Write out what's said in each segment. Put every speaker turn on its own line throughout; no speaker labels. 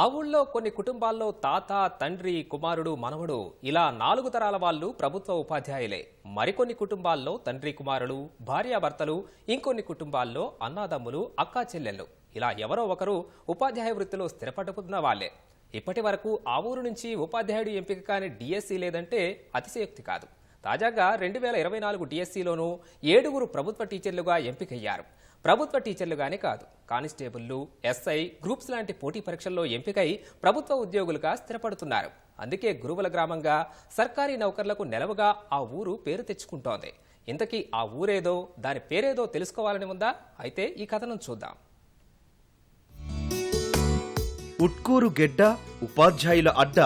ఆ ఊళ్ళో కొన్ని కుటుంబాల్లో తాత తండ్రి కుమారుడు మనవడు ఇలా నాలుగు తరాల వాళ్ళు ప్రభుత్వ ఉపాధ్యాయులే. మరికొన్ని కుటుంబాల్లో తండ్రి కుమారులు భార్యాభర్తలు ఇంకొన్ని కుటుంబాల్లో అన్నాదమ్ములు అక్కా చెల్లెళ్ళు. ఇలా ఎవరో ఒకరు ఉపాధ్యాయ వృత్తిలో స్థిరపడుతున్న వాళ్ళే. ఇప్పటి వరకు ఆ ఊరు నుంచి ఉపాధ్యాయుడు ఎంపిక కాని డిఎస్సీ లేదంటే అతిశయోక్తి కాదు. తాజాగా రెండు వేల ఇరవై నాలుగు డిఎస్సీలోనూ ఏడుగురు ప్రభుత్వ టీచర్లుగా ఎంపికయ్యారు. ప్రభుత్వ టీచర్లుగానే కాదు. కానిస్టేబుళ్ళు ఎస్ఐ గ్రూప్స్ లాంటి పోటీ పరీక్షల్లో ఎంపికై ప్రభుత్వ ఉద్యోగులుగా స్థిరపడుతున్నారు. అందుకే గురువుల గ్రామంగా సర్కారీ నౌకర్లకు నెలవుగా ఆ ఊరు పేరు తెచ్చుకుంటోంది. ఇంతకీ ఆ ఊరేదో దాని పేరేదో తెలుసుకోవాలని ఉందా? అయితే ఈ కథనం చూద్దాం.
ఉట్కూరు గెడ్డ ఉపాధ్యాయుల అడ్డ.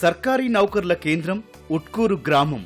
సర్కారీ నౌకర్ల కేంద్రం ఉట్కూరు గ్రామం.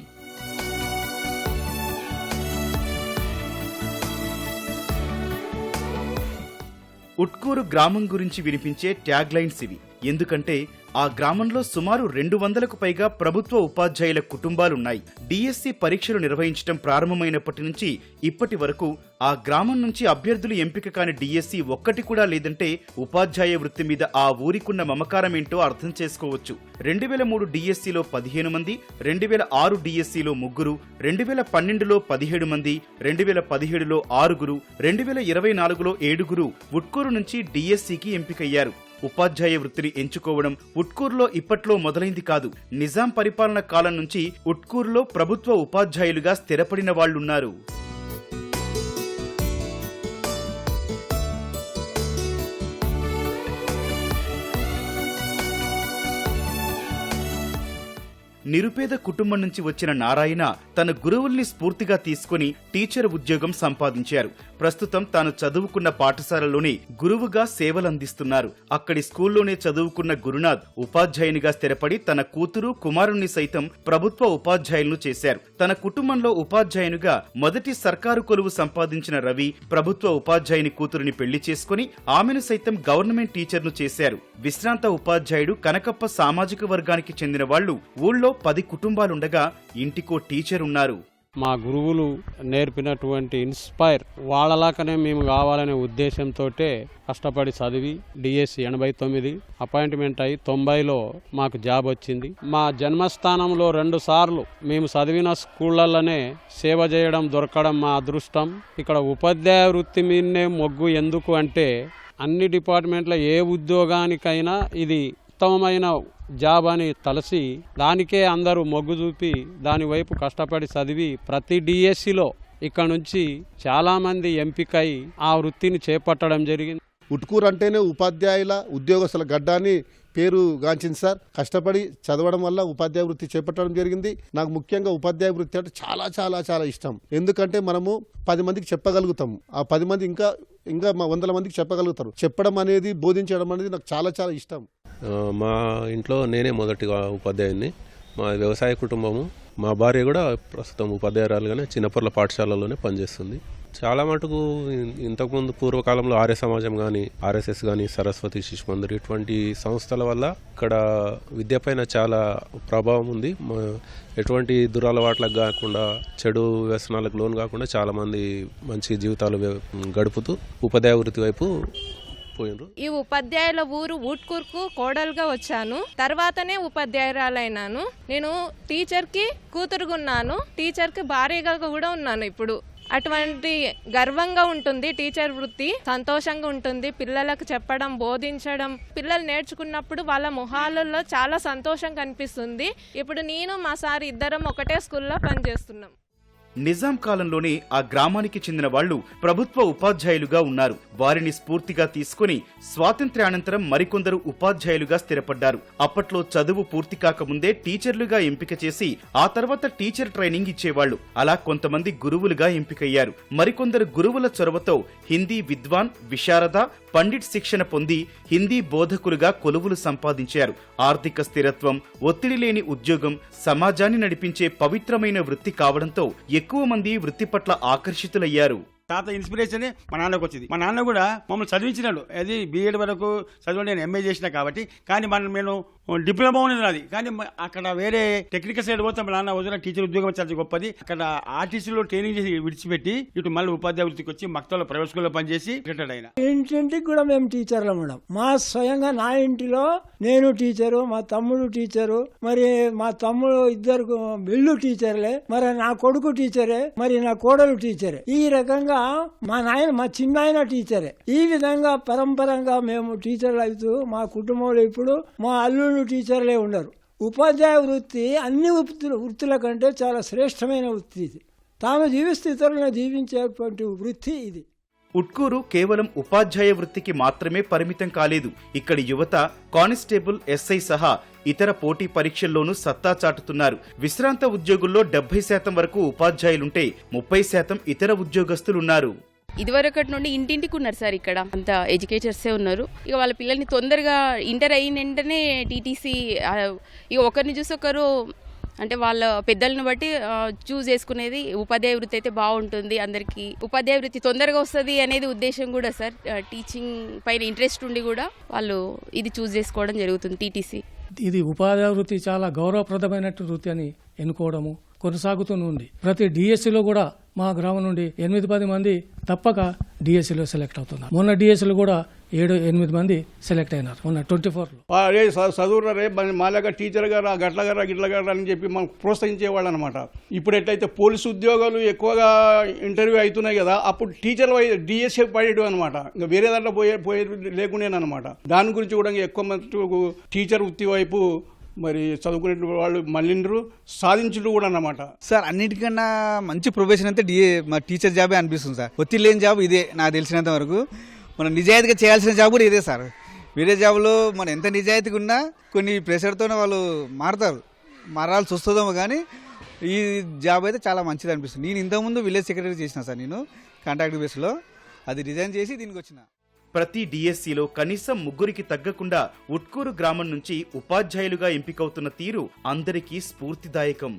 ఉట్కూరు గ్రామం గురించి వినిపించే ట్యాగ్ లైన్స్ ఇవి. ఎందుకంటే ఆ గ్రామంలో సుమారు రెండు వందలకు పైగా ప్రభుత్వ ఉపాధ్యాయుల కుటుంబాలున్నాయి. డిఎస్సి పరీక్షలు నిర్వహించడం ప్రారంభమైనప్పటి నుంచి ఇప్పటి వరకు ఆ గ్రామం నుంచి అభ్యర్థులు ఎంపిక కాని డిఎస్సి ఒక్కటి కూడా లేదంటే ఉపాధ్యాయ వృత్తి మీద ఆ ఊరికున్న మమకారం ఏంటో అర్థం చేసుకోవచ్చు. రెండు వేల మూడు డిఎస్సిలో పదిహేను మంది రెండు వేల ఆరు డిఎస్సిలో ముగ్గురు రెండు వేల పన్నెండులో పదిహేడు మంది రెండు వేల పదిహేడులో ఆరుగురు రెండు వేల ఇరవై నాలుగులో ఏడుగురు ఉట్కూరు నుంచి డిఎస్సికి ఎంపికయ్యారు. ఉపాధ్యాయ వృత్తిని ఎంచుకోవడం ఉట్కూరులో ఇప్పట్లో మొదలైంది కాదు. నిజాం పరిపాలన కాలం నుంచి ఉట్కూరులో ప్రభుత్వ ఉపాధ్యాయులుగా స్థిరపడిన వాళ్ళున్నారు నిరుపేద కుటుంబం నుంచి వచ్చిన నారాయణ తన గురువుల్ని స్ఫూర్తిగా తీసుకుని టీచర్ ఉద్యోగం సంపాదించారు. ప్రస్తుతం తాను చదువుకున్న పాఠశాలలోనే గురువుగా సేవలందిస్తున్నారు. అక్కడి స్కూల్లోనే చదువుకున్న గురునాథ్ ఉపాధ్యాయునిగా స్థిరపడి తన కూతురు కుమారుణ్ణి సైతం ప్రభుత్వ ఉపాధ్యాయులను చేశారు. తన కుటుంబంలో ఉపాధ్యాయునిగా మొదటి సర్కారు కొలువు సంపాదించిన రవి ప్రభుత్వ ఉపాధ్యాయుని కూతురుని పెళ్ళి చేసుకుని ఆమెను సైతం గవర్నమెంట్ టీచర్ను చేశారు. విశ్రాంత ఉపాధ్యాయుడు కనకప్ప సామాజిక వర్గానికి చెందిన వాళ్ళు ఊళ్ళో పది కుటుంబాలుండగా ఇంటికో టీచర్ ఉన్నారు
మా గురువులు నేర్పినటువంటి ఇన్స్పైర్ వాళ్ళలాగానే మేము కావాలనే ఉద్దేశంతో కష్టపడి చదివి డిఎస్సి ఎనభై తొమ్మిది అపాయింట్మెంట్ అయి తొంభైలో మాకు జాబ్ వచ్చింది. మా జన్మస్థానంలో రెండు సార్లు మేము చదివిన స్కూళ్ళల్లోనే సేవ చేయడం దొరకడం మా అదృష్టం. ఇక్కడ ఉపాధ్యాయ వృత్తి మీదనే మొగ్గు ఎందుకు అంటే అన్ని డిపార్ట్మెంట్ల ఏ ఉద్యోగానికైనా ఇది ఉత్తమమైన జాబ్ అని తలసి దానికే అందరూ మొగ్గు చూపి దాని వైపు కష్టపడి చదివి ప్రతి డిఎస్సిలో ఇక్కడ నుంచి చాలామంది ఎంపికై ఆ వృత్తిని చేపట్టడం జరిగింది.
ఉట్కూరు అంటేనే ఉపాధ్యాయుల ఉద్యోగస్తుల గడ్డాన్ని పేరు గాంచింది సార్. కష్టపడి చదవడం వల్ల ఉపాధ్యాయ వృత్తి చేపట్టడం జరిగింది. నాకు ముఖ్యంగా ఉపాధ్యాయ వృత్తి అంటే చాలా చాలా చాలా ఇష్టం. ఎందుకంటే మనము పది మందికి చెప్పగలుగుతాం. ఆ పది మంది ఇంకా ఇంకా వందల మందికి చెప్పగలుగుతారు. చెప్పడం అనేది బోధించడం అనేది నాకు చాలా చాలా ఇష్టం.
మా ఇంట్లో నేనే మొదటిగా ఉపాధ్యాయుని మా వ్యవసాయ కుటుంబము మా భార్య కూడా ప్రస్తుతం ఉపాధ్యాయురాలుగానే చిన్నపర్ల పాఠశాలలోనే పనిచేస్తుంది. చాలా మటుకు ఇంతకుముందు పూర్వకాలంలో ఆర్య సమాజం కానీ ఆర్ఎస్ఎస్ కానీ సరస్వతి శిశు మందిర్ ఇటువంటి సంస్థల వల్ల ఇక్కడ విద్యపైన చాలా ప్రభావం ఉంది. ఎటువంటి దురలవాట్లకు కాకుండా చెడు వ్యసనాలకు లోను కాకుండా చాలామంది మంచి జీవితాలు గడుపుతూ ఉపాధ్యాయ వృత్తి వైపు పోయినరు?
ఈ ఉపాధ్యాయుల ఊరు ఊట్కూర్కు కోడలుగా వచ్చాను. తర్వాతనే ఉపాధ్యాయురాలైనాను. నేను టీచర్కి కూతురుగున్నాను. టీచర్కి భార్యగా కూడా ఉన్నాను ఇప్పుడు. అటువంటి గర్వంగా ఉంటుంది టీచర్ వృత్తి సంతోషంగా ఉంటుంది. పిల్లలకు చెప్పడం బోధించడం పిల్లలు నేర్చుకున్నప్పుడు వాళ్ళ మొహాలలో చాలా సంతోషం కనిపిస్తుంది. ఇప్పుడు నేను మా సార్ ఇద్దరం ఒకటే స్కూల్లో పనిచేస్తున్నాం.
నిజాం కాలంలోనే ఆ గ్రామానికి చెందిన వాళ్ళు ప్రభుత్వ ఉపాధ్యాయులుగా ఉన్నారు. వారిని స్ఫూర్తిగా తీసుకుని స్వాతంత్ర్యానంతరం మరికొందరు ఉపాధ్యాయులుగా స్థిరపడ్డారు. అప్పట్లో చదువు పూర్తి కాకముందే టీచర్లుగా ఎంపిక చేసి ఆ తర్వాత టీచర్ ట్రైనింగ్ ఇచ్చేవాళ్ళు అలా కొంతమంది గురువులుగా ఎంపికయ్యారు. మరికొందరు గురువుల చొరవతో హిందీ విద్వాన్ విశారద పండిట్ శిక్షణ పొంది హిందీ బోధకులుగా కొలువులు సంపాదించారు. ఆర్థిక స్థిరత్వం ఒత్తిడి లేని ఉద్యోగం సమాజాన్ని నడిపించే పవిత్రమైన వృత్తి కావడంతో ఎక్కువ మంది వృత్తి పట్ల ఆకర్షితులయ్యారు.
తాత ఇన్స్పిరేషన్ మా నాన్నకు వచ్చింది మా నాన్న కూడా మమ్మల్ని చదివించినాడు. అది బీఎడ్ వరకు చదివి నేను ఎంఏ చేసిన కాబట్టి కానీ మనం నేను డిప్లొమా ఉన్నది నాది. కానీ అక్కడ వేరే టెక్నికల్ సైడ్ పోతే మా నాన్న వదిన టీచర్ ఉద్యోగం చాలా గొప్పది. అక్కడ ఆర్టీసీలో ట్రైనింగ్ చేసి విడిచిపెట్టి ఇటు మళ్ళీ ఉపాధ్యాయ వృత్తికి వచ్చి మక్తలో ప్రైవేట్ స్కూల్లో పనిచేసి రిటైర్డ్ అయిన.
ఇంటింటికి కూడా మేము టీచర్లు మేడం. మా స్వయంగా నా ఇంటిలో నేను టీచరు మా తమ్ముడు టీచరు మరి మా తమ్ముడు ఇద్దరు బిల్లు టీచర్లే మరి నా కొడుకు టీచరే మరి నా కోడలు టీచరే. ఈ రకంగా మా నాయన మా చిన్నాయన టీచరే. ఈ విధంగా పరంపరంగా మేము టీచర్లు అవుతూ మా కుటుంబంలో ఇప్పుడు మా అల్లుడు అల్లుళ్ళు టీచర్లే ఉన్నారు ఉపాధ్యాయ వృత్తి అన్ని వృత్తుల వృత్తుల కంటే చాలా శ్రేష్టమైన వృత్తి ఇది. తాను జీవిస్తే ఇతరులను జీవించేటువంటి వృత్తి ఇది.
ఉట్కూరు కేవలం ఉపాధ్యాయ వృత్తికి మాత్రమే పరిమితం కాలేదు. ఇక్కడి యువత కానిస్టేబుల్ ఎస్ఐ సహా ఇతర పోటీ పరీక్షల్లోనూ సత్తా చాటుతున్నారు. విశ్రాంత ఉద్యోగుల్లో డెబ్బై శాతం వరకు ఉపాధ్యాయులుంటే ముప్పై శాతం ఇతర ఉద్యోగస్తులున్నారు.
ఇదివరకటి నుండి ఇంటింటికి ఉన్నారు సార్ ఇక్కడ. అంత ఎడ్యుకేటర్సే ఉన్నారు. ఇక వాళ్ళ పిల్లల్ని తొందరగా ఇంటర్ అయిన వెంటనే టీటీసీ ఇక ఒకరిని చూసి ఒకరు అంటే వాళ్ళ పెద్దలను బట్టి చూస్ చేసుకునేది ఉపాధ్యాయ వృత్తి అయితే బాగుంటుంది అందరికీ. ఉపాధ్యాయ వృత్తి తొందరగా వస్తుంది అనేది ఉద్దేశం కూడా సార్. టీచింగ్ పైన ఇంట్రెస్ట్ ఉండి కూడా వాళ్ళు ఇది చూస్ చేసుకోవడం జరుగుతుంది టీటీసీ.
ఇది ఉపాధ్యాయ వృత్తి చాలా గౌరవప్రదమైన వృత్తి అని ఎన్నుకోవడము కొనసాగుతూనే ఉంది. ప్రతి డిఎస్సిలో కూడా మా గ్రామం నుండి ఎనిమిది పది మంది తప్పక డిఎస్సిలో సెలెక్ట్ అవుతున్నారు. మొన్న డిఎస్సిలో కూడా ఏడు ఎనిమిది మంది సెలెక్ట్ అయినారు. మొన్న ట్వంటీ ఫోర్లో.
రే చదువురే రే మాలాగా టీచర్ గారు గట్ల గారు గిట్ల గారు అని చెప్పి మనం ప్రోత్సహించేవాళ్ళు అనమాట ఇప్పుడు ఎట్లయితే పోలీసు ఉద్యోగాలు ఎక్కువగా ఇంటర్వ్యూ అవుతున్నాయి కదా అప్పుడు టీచర్ డిఎస్ఏ పడేడు అనమాట. ఇంకా వేరే దాంట్లో పోయే పోయేది లేకుండేనమాట దాని గురించి కూడా ఎక్కువ మంది టీచర్ వృత్తి వైపు మరి చదువుకునే వాళ్ళు మళ్ళిండ్రు సాధించడం కూడా అన్నమాట.
సార్ అన్నిటికన్నా మంచి ప్రొఫెషన్ అయితే డిఏ మా టీచర్ జాబే అనిపిస్తుంది సార్. ఒత్తిడి లేని జాబ్ ఇదే నాకు తెలిసినంత వరకు. మనం నిజాయితీగా చేయాల్సిన జాబ్ కూడా ఇదే సార్. వేరే జాబ్లో మనం ఎంత నిజాయితీగా ఉన్నా కొన్ని ప్రెషర్తోనే వాళ్ళు మారుతారు. మారాల్సి వస్తుందేమో కానీ ఈ జాబ్ అయితే చాలా మంచిది అనిపిస్తుంది. నేను ఇంతకుముందు విలేజ్ సెక్రటరీ చేసిన సార్ నేను కాంట్రాక్ట్ బేస్లో. అది రిజైన్ చేసి దీనికి వచ్చిన.
ప్రతి డిఎస్సిలో కనీసం ముగ్గురికి తగ్గకుండా ఉట్కూరు గ్రామం నుంచి ఉపాధ్యాయులుగా ఎంపికవుతున్న తీరు అందరికీ స్ఫూర్తిదాయకం.